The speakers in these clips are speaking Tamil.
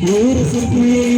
Beautiful queen.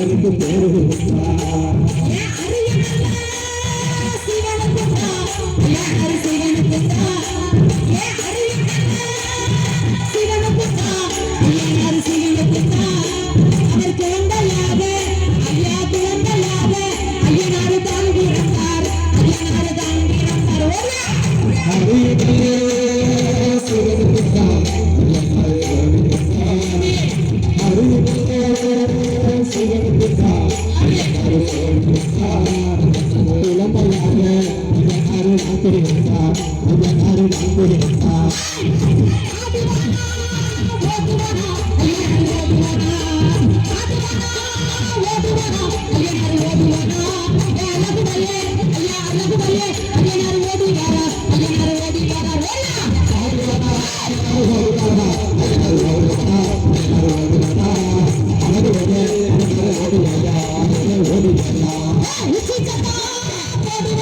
I'm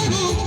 Oh,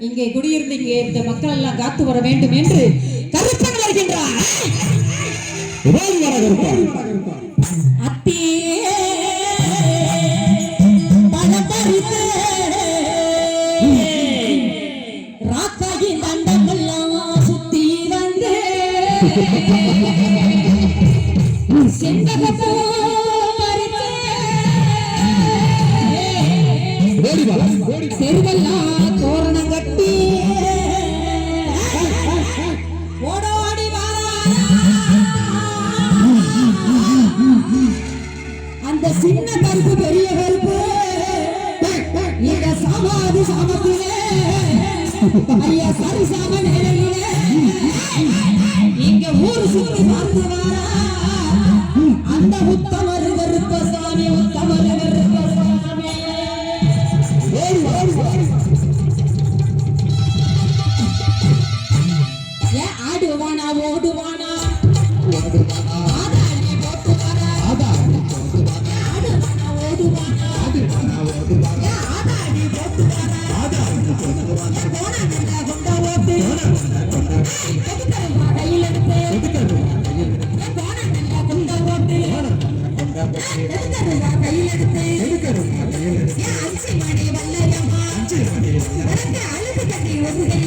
இங்கே குடியிருந்து இங்கே இருந்த மக்கள் எல்லாம் காத்து வர வேண்டும் என்று கருப்பன் வருகின்றார். தெருவெல்லாம் தோரணம் கட்டி ஓடோடி அந்த சின்ன கருப்பு பெரிய கருப்பு இந்த சமாதி சாமத்திலே ஐயா சரி சாம நேரிலே இங்க ஊர் சூரிய அழுது கட்டி ஒப்புதல்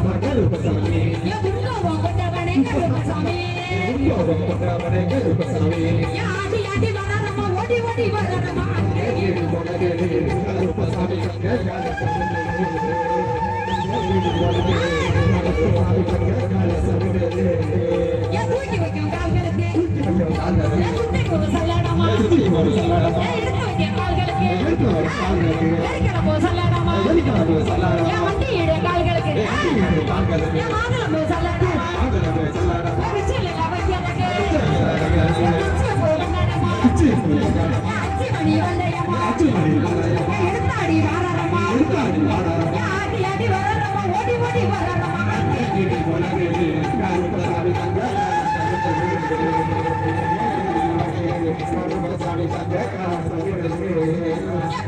கருப்பசாமி துர்காவும் கொண்டவனே கருப்பசாமி துர்காவும் கொண்டவனே கருப்பசாமி ஆடி ஆடி வராதம்மா ஓடி ஓடி வராதம்மா கருப்பசாமி தூக்கி வைக்கும் கால்களுக்கு. சல்லாடமா எடுத்து வைக்கும் கால்களுக்கு சல்லாடமா? வண்டி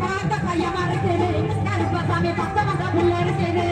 பார்த்த பையமா இருக்குது கருப்பசாமி பத்தமாக புள்ள இருக்குது